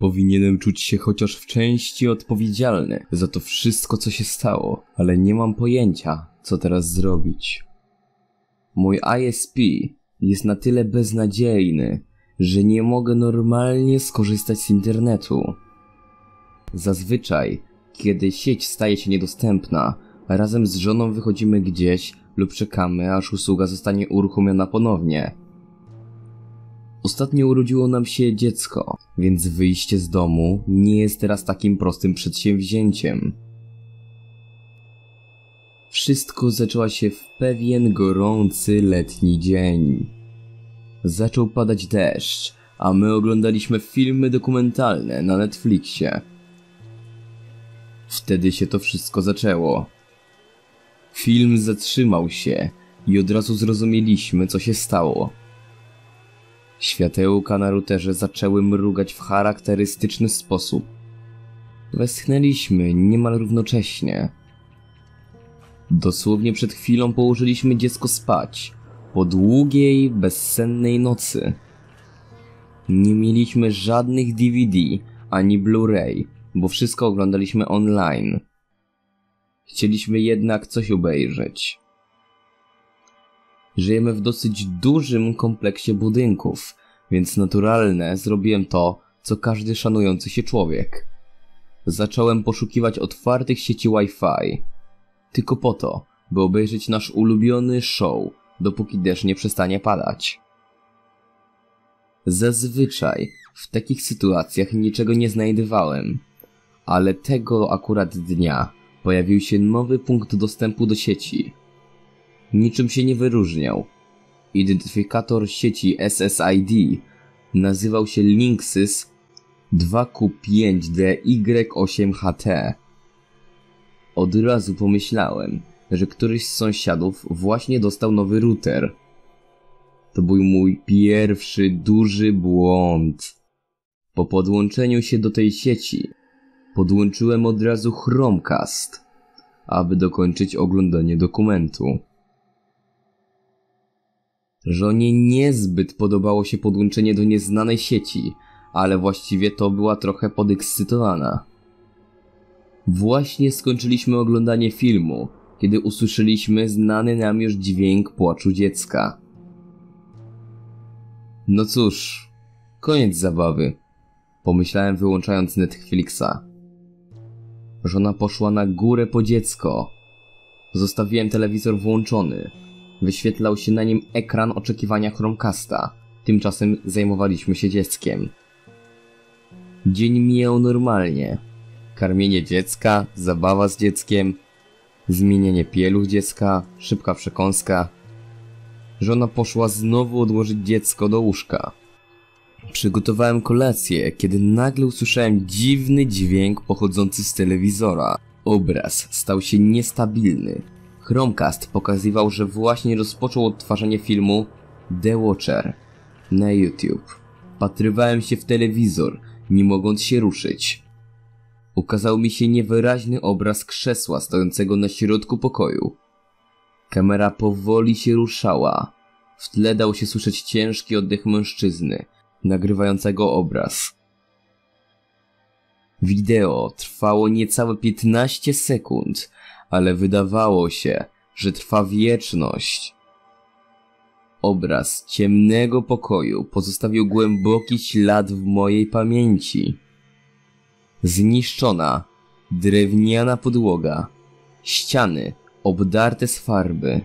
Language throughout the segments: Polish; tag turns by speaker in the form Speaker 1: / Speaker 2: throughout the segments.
Speaker 1: Powinienem czuć się chociaż w części odpowiedzialny za to wszystko, co się stało, ale nie mam pojęcia, co teraz zrobić. Mój ISP jest na tyle beznadziejny, że nie mogę normalnie skorzystać z internetu. Zazwyczaj, kiedy sieć staje się niedostępna, razem z żoną wychodzimy gdzieś lub czekamy, aż usługa zostanie uruchomiona ponownie. Ostatnio urodziło nam się dziecko, więc wyjście z domu nie jest teraz takim prostym przedsięwzięciem. Wszystko zaczęło się w pewien gorący letni dzień. Zaczął padać deszcz, a my oglądaliśmy filmy dokumentalne na Netflixie. Wtedy się to wszystko zaczęło. Film zatrzymał się i od razu zrozumieliśmy, co się stało. Światełka na routerze zaczęły mrugać w charakterystyczny sposób. Westchnęliśmy niemal równocześnie. Dosłownie przed chwilą położyliśmy dziecko spać, po długiej, bezsennej nocy. Nie mieliśmy żadnych DVD ani Blu-ray, bo wszystko oglądaliśmy online. Chcieliśmy jednak coś obejrzeć. Żyjemy w dosyć dużym kompleksie budynków, więc naturalne zrobiłem to, co każdy szanujący się człowiek. Zacząłem poszukiwać otwartych sieci Wi-Fi. Tylko po to, by obejrzeć nasz ulubiony show, dopóki deszcz nie przestanie padać. Zazwyczaj w takich sytuacjach niczego nie znajdowałem, ale tego akurat dnia pojawił się nowy punkt dostępu do sieci. Niczym się nie wyróżniał. Identyfikator sieci SSID nazywał się Linksys 2Q5DY8HT. Od razu pomyślałem, że któryś z sąsiadów właśnie dostał nowy router. To był mój pierwszy duży błąd. Po podłączeniu się do tej sieci podłączyłem od razu Chromecast, aby dokończyć oglądanie dokumentu. Żonie niezbyt podobało się podłączenie do nieznanej sieci, ale właściwie to była trochę podekscytowana. Właśnie skończyliśmy oglądanie filmu, kiedy usłyszeliśmy znany nam już dźwięk płaczu dziecka. No cóż, koniec zabawy, pomyślałem wyłączając Netflixa. Żona poszła na górę po dziecko. Zostawiłem telewizor włączony. Wyświetlał się na nim ekran oczekiwania Chromecasta. Tymczasem zajmowaliśmy się dzieckiem. Dzień mijał normalnie. Karmienie dziecka, zabawa z dzieckiem, zmienienie pieluch dziecka, szybka przekąska. Żona poszła znowu odłożyć dziecko do łóżka. Przygotowałem kolację, kiedy nagle usłyszałem dziwny dźwięk pochodzący z telewizora. Obraz stał się niestabilny. Chromecast pokazywał, że właśnie rozpoczął odtwarzanie filmu The Watcher na YouTube. Patrywałem się w telewizor, nie mogąc się ruszyć. Ukazał mi się niewyraźny obraz krzesła stojącego na środku pokoju. Kamera powoli się ruszała. W tle dał się słyszeć ciężki oddech mężczyzny, nagrywającego obraz. Wideo trwało niecałe 15 sekund, ale wydawało się, że trwa wieczność. Obraz ciemnego pokoju pozostawił głęboki ślad w mojej pamięci. Zniszczona, drewniana podłoga, ściany obdarte z farby.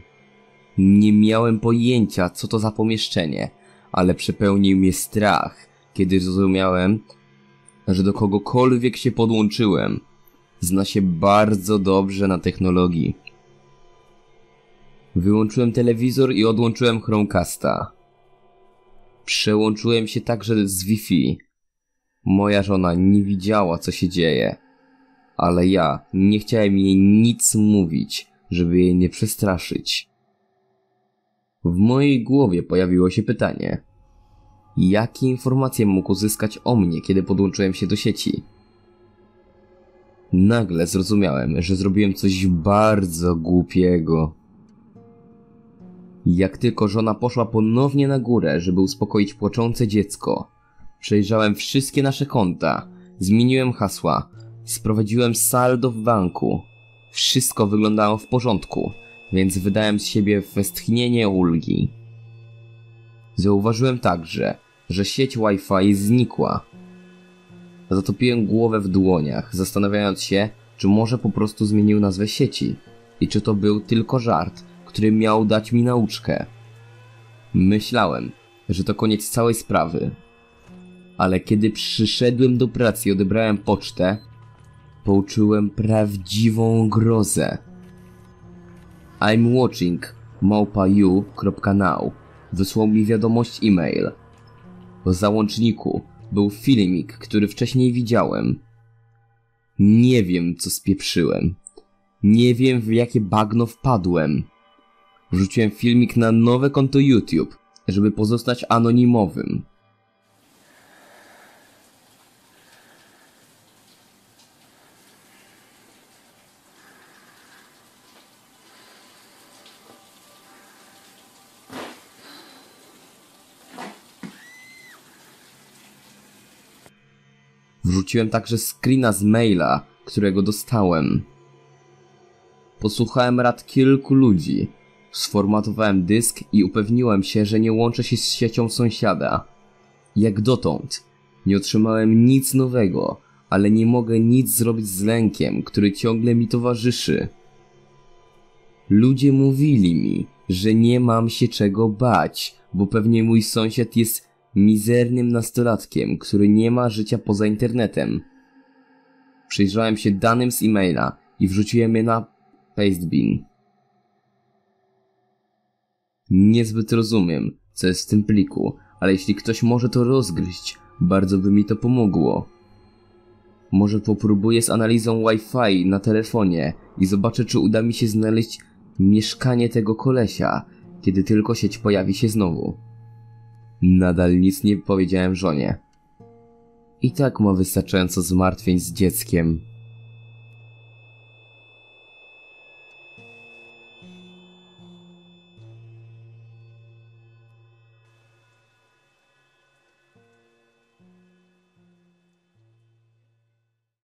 Speaker 1: Nie miałem pojęcia, co to za pomieszczenie, ale przepełnił mnie strach, kiedy zrozumiałem, że do kogokolwiek się podłączyłem, zna się bardzo dobrze na technologii. Wyłączyłem telewizor i odłączyłem Chromecasta. Przełączyłem się także z Wi-Fi. Moja żona nie widziała, co się dzieje, ale ja nie chciałem jej nic mówić, żeby jej nie przestraszyć. W mojej głowie pojawiło się pytanie: jakie informacje mógł uzyskać o mnie, kiedy podłączyłem się do sieci? Nagle zrozumiałem, że zrobiłem coś bardzo głupiego. Jak tylko żona poszła ponownie na górę, żeby uspokoić płaczące dziecko, Przejrzałem wszystkie nasze konta, zmieniłem hasła, sprowadziłem saldo w banku. Wszystko wyglądało w porządku, więc wydałem z siebie westchnienie ulgi. Zauważyłem także, że sieć Wi-Fi znikła. Zatopiłem głowę w dłoniach, zastanawiając się, czy może po prostu zmienił nazwę sieci i czy to był tylko żart, który miał dać mi nauczkę. Myślałem, że to koniec całej sprawy. Ale kiedy przyszedłem do pracy i odebrałem pocztę, poczułem prawdziwą grozę. I'm watching małpaju.now wysłał mi wiadomość e-mail. W załączniku był filmik, który wcześniej widziałem. Nie wiem, co spieprzyłem. Nie wiem, w jakie bagno wpadłem. Wrzuciłem filmik na nowe konto YouTube, żeby pozostać anonimowym. Wrzuciłem także screena z maila, którego dostałem. Posłuchałem rad kilku ludzi. Sformatowałem dysk i upewniłem się, że nie łączę się z siecią sąsiada. Jak dotąd. Nie otrzymałem nic nowego, ale nie mogę nic zrobić z lękiem, który ciągle mi towarzyszy. Ludzie mówili mi, że nie mam się czego bać, bo pewnie mój sąsiad jest mizernym nastolatkiem, który nie ma życia poza internetem. Przyjrzałem się danym z e-maila i wrzuciłem je na Pastebin. Niezbyt rozumiem, co jest w tym pliku, ale jeśli ktoś może to rozgryźć, bardzo by mi to pomogło. Może popróbuję z analizą Wi-Fi na telefonie i zobaczę, czy uda mi się znaleźć mieszkanie tego kolesia, kiedy tylko sieć pojawi się znowu. Nadal nic nie powiedziałem żonie. I tak ma wystarczająco zmartwień z dzieckiem.